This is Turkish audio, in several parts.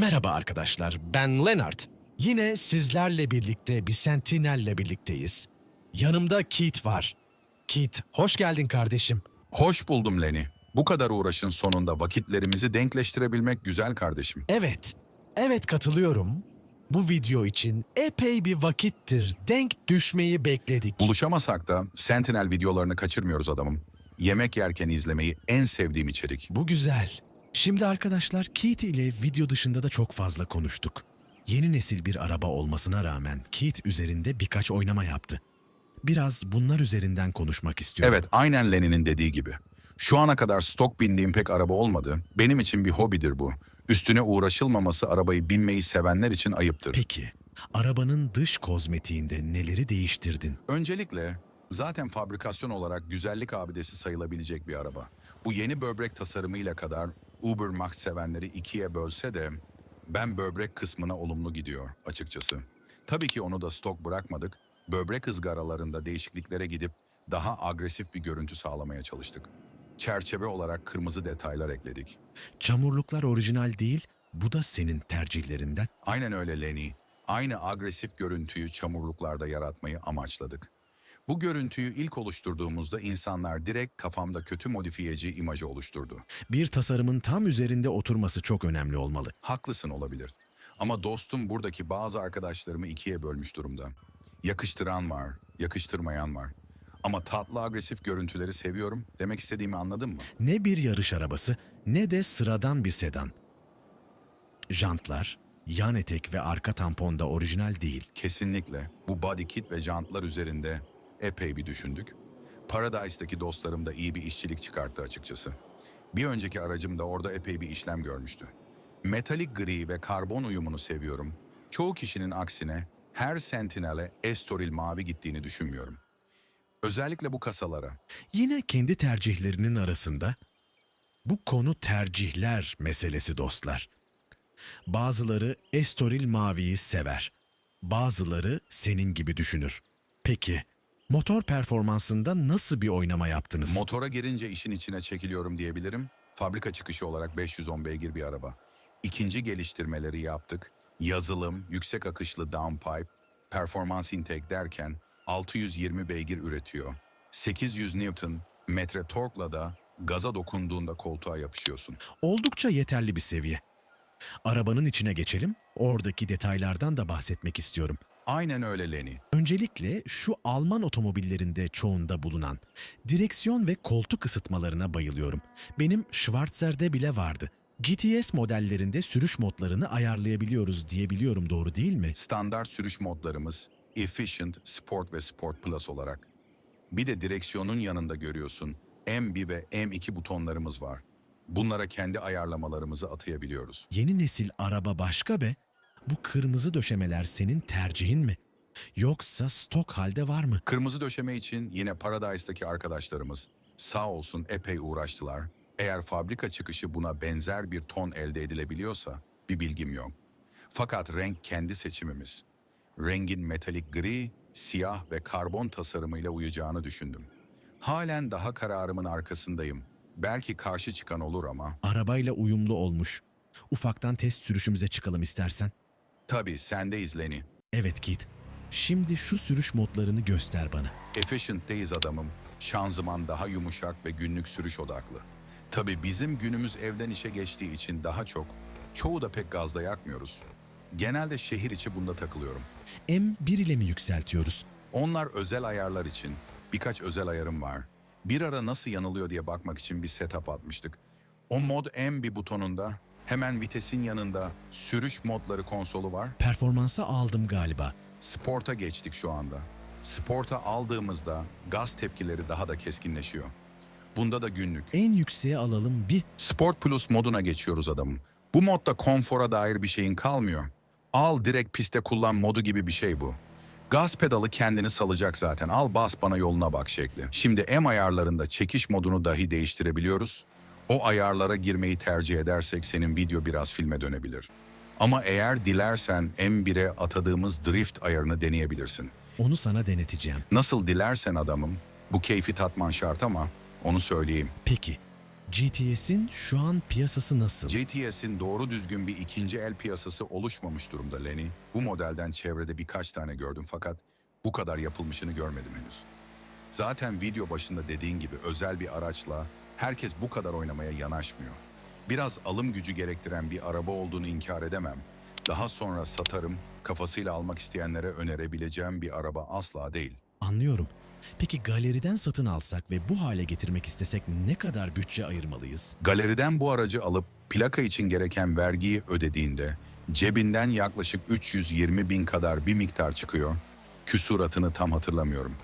Merhaba arkadaşlar, ben Leonard. Yine sizlerle birlikte bir Sentinel'le birlikteyiz. Yanımda Keith var. Keith, hoş geldin kardeşim. Hoş buldum Lenny. Bu kadar uğraşın sonunda vakitlerimizi denkleştirebilmek güzel kardeşim. Evet, evet katılıyorum. Bu video için epey bir vakittir denk düşmeyi bekledik. Buluşamasak da Sentinel videolarını kaçırmıyoruz adamım. Yemek yerken izlemeyi en sevdiğim içerik. Bu güzel. Şimdi arkadaşlar Keith ile video dışında da çok fazla konuştuk. Yeni nesil bir araba olmasına rağmen Keith üzerinde birkaç oynama yaptı. Biraz bunlar üzerinden konuşmak istiyorum. Evet, aynen Lenny'nin dediği gibi. Şu ana kadar stok bindiğim pek araba olmadı. Benim için bir hobidir bu. Üstüne uğraşılmaması arabayı binmeyi sevenler için ayıptır. Peki, arabanın dış kozmetiğinde neleri değiştirdin? Öncelikle zaten fabrikasyon olarak güzellik abidesi sayılabilecek bir araba. Bu yeni böbrek tasarımıyla kadar Uber Max sevenleri ikiye bölse de ben böbrek kısmına olumlu gidiyor açıkçası. Tabii ki onu da stok bırakmadık. Böbrek ızgaralarında değişikliklere gidip daha agresif bir görüntü sağlamaya çalıştık. Çerçeve olarak kırmızı detaylar ekledik. Çamurluklar orijinal değil, bu da senin tercihlerinden. Aynen öyle Lenny. Aynı agresif görüntüyü çamurluklarda yaratmayı amaçladık. Bu görüntüyü ilk oluşturduğumuzda insanlar direkt kafamda kötü modifiyeci imajı oluşturdu. Bir tasarımın tam üzerinde oturması çok önemli olmalı. Haklısın olabilir. Ama dostum buradaki bazı arkadaşlarımı ikiye bölmüş durumda. Yakıştıran var, yakıştırmayan var. Ama tatlı agresif görüntüleri seviyorum. Demek istediğimi anladın mı? Ne bir yarış arabası ne de sıradan bir sedan. Jantlar, yan etek ve arka tampon da orijinal değil. Kesinlikle. Bu body kit ve jantlar üzerinde epey bir düşündük. Paradise'daki dostlarım da iyi bir işçilik çıkarttı açıkçası. Bir önceki aracım da orada epey bir işlem görmüştü. Metalik gri ve karbon uyumunu seviyorum. Çoğu kişinin aksine her Sentinel'e Estoril mavi gittiğini düşünmüyorum. Özellikle bu kasalara. Yine kendi tercihlerinin arasında bu konu tercihler meselesi dostlar. Bazıları Estoril maviyi sever. Bazıları senin gibi düşünür. Peki motor performansında nasıl bir oynama yaptınız? Motora girince işin içine çekiliyorum diyebilirim. Fabrika çıkışı olarak 510 beygir bir araba. İkinci geliştirmeleri yaptık. Yazılım, yüksek akışlı downpipe, performans intake derken 620 beygir üretiyor. 800 Newton metre torkla da gaza dokunduğunda koltuğa yapışıyorsun. Oldukça yeterli bir seviye. Arabanın içine geçelim. Oradaki detaylardan da bahsetmek istiyorum. Aynen öyle Lenny. Öncelikle şu Alman otomobillerinde çoğunda bulunan direksiyon ve koltuk ısıtmalarına bayılıyorum. Benim Schwarzer'de bile vardı. GTS modellerinde sürüş modlarını ayarlayabiliyoruz diyebiliyorum doğru değil mi? Standart sürüş modlarımız Efficient, Sport ve Sport Plus olarak. Bir de direksiyonun yanında görüyorsun M1 ve M2 butonlarımız var. Bunlara kendi ayarlamalarımızı atayabiliyoruz. Yeni nesil araba başka be. Bu kırmızı döşemeler senin tercihin mi? Yoksa stok halde var mı? Kırmızı döşeme için yine Paradise'daki arkadaşlarımız sağ olsun epey uğraştılar. Eğer fabrika çıkışı buna benzer bir ton elde edilebiliyorsa bir bilgim yok. Fakat renk kendi seçimimiz. Rengin metalik gri, siyah ve karbon tasarımıyla uyacağını düşündüm. Halen daha kararımın arkasındayım. Belki karşı çıkan olur ama Arabayla uyumlu olmuş. Ufaktan test sürüşümüze çıkalım istersen. Tabii sendeyiz Lenny. Evet Kit. Şimdi şu sürüş modlarını göster bana. Efficient'teyiz adamım. Şanzıman daha yumuşak ve günlük sürüş odaklı. Tabii bizim günümüz evden işe geçtiği için daha çok, çoğu da pek gazda yakmıyoruz. Genelde şehir içi bunda takılıyorum. M1 ile mi yükseltiyoruz? Onlar özel ayarlar için birkaç özel ayarım var. Bir ara nasıl yanılıyor diye bakmak için bir setup atmıştık. O mod M bir butonunda hemen vitesin yanında sürüş modları konsolu var. Performansa aldım galiba. Sport'a geçtik şu anda. Sport'a aldığımızda gaz tepkileri daha da keskinleşiyor. Bunda da günlük. En yükseğe alalım bir. Sport Plus moduna geçiyoruz adamım. Bu modda konfora dair bir şeyin kalmıyor. Al direkt piste kullan modu gibi bir şey bu. Gaz pedalı kendini salacak zaten. Al bas bana yoluna bak şekli. Şimdi M ayarlarında çekiş modunu dahi değiştirebiliyoruz. O ayarlara girmeyi tercih edersek senin video biraz filme dönebilir. Ama eğer dilersen M1'e atadığımız drift ayarını deneyebilirsin. Onu sana deneteceğim. Nasıl dilersen adamım, bu keyfi tatman şart ama onu söyleyeyim. Peki. GTS'in şu an piyasası nasıl? GTS'in doğru düzgün bir ikinci el piyasası oluşmamış durumda Lenny. Bu modelden çevrede birkaç tane gördüm fakat bu kadar yapılmışını görmedim henüz. Zaten video başında dediğin gibi özel bir araçla herkes bu kadar oynamaya yanaşmıyor. Biraz alım gücü gerektiren bir araba olduğunu inkar edemem. Daha sonra satarım, kafasıyla almak isteyenlere önerebileceğim bir araba asla değil. Anlıyorum. Peki galeriden satın alsak ve bu hale getirmek istesek ne kadar bütçe ayırmalıyız? Galeriden bu aracı alıp plaka için gereken vergiyi ödediğinde cebinden yaklaşık 320 bin kadar bir miktar çıkıyor. Küsuratını tam hatırlamıyorum.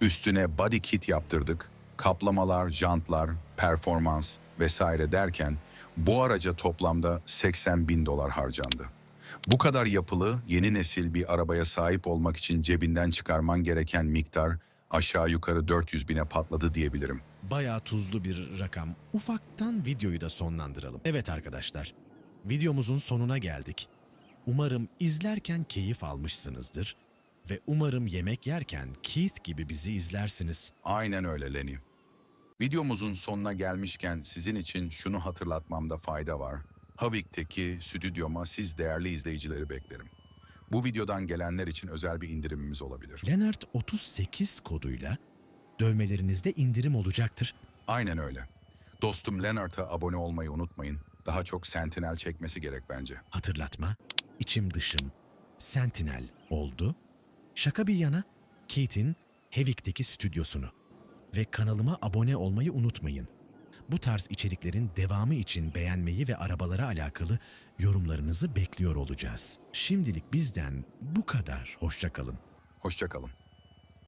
Üstüne body kit yaptırdık. Kaplamalar, jantlar, performans vesaire derken bu araca toplamda 80 bin dolar harcandı. Bu kadar yapılı, yeni nesil bir arabaya sahip olmak için cebinden çıkarman gereken miktar aşağı yukarı 400 bine patladı diyebilirim. Bayağı tuzlu bir rakam. Ufaktan videoyu da sonlandıralım. Evet arkadaşlar, videomuzun sonuna geldik. Umarım izlerken keyif almışsınızdır ve umarım yemek yerken Keith gibi bizi izlersiniz. Aynen öyle Lenny. Videomuzun sonuna gelmişken sizin için şunu hatırlatmamda fayda var. Havik'teki stüdyoma siz değerli izleyicileri beklerim. Bu videodan gelenler için özel bir indirimimiz olabilir. Lenart 38 koduyla dövmelerinizde indirim olacaktır. Aynen öyle. Dostum Leonard'a abone olmayı unutmayın. Daha çok Sentinel çekmesi gerek bence. Hatırlatma, içim dışım, Sentinel oldu. Şaka bir yana, Kate'in Hevik'teki stüdyosunu ve kanalıma abone olmayı unutmayın. Bu tarz içeriklerin devamı için beğenmeyi ve arabalara alakalı yorumlarınızı bekliyor olacağız. Şimdilik bizden bu kadar. Hoşçakalın. Hoşçakalın.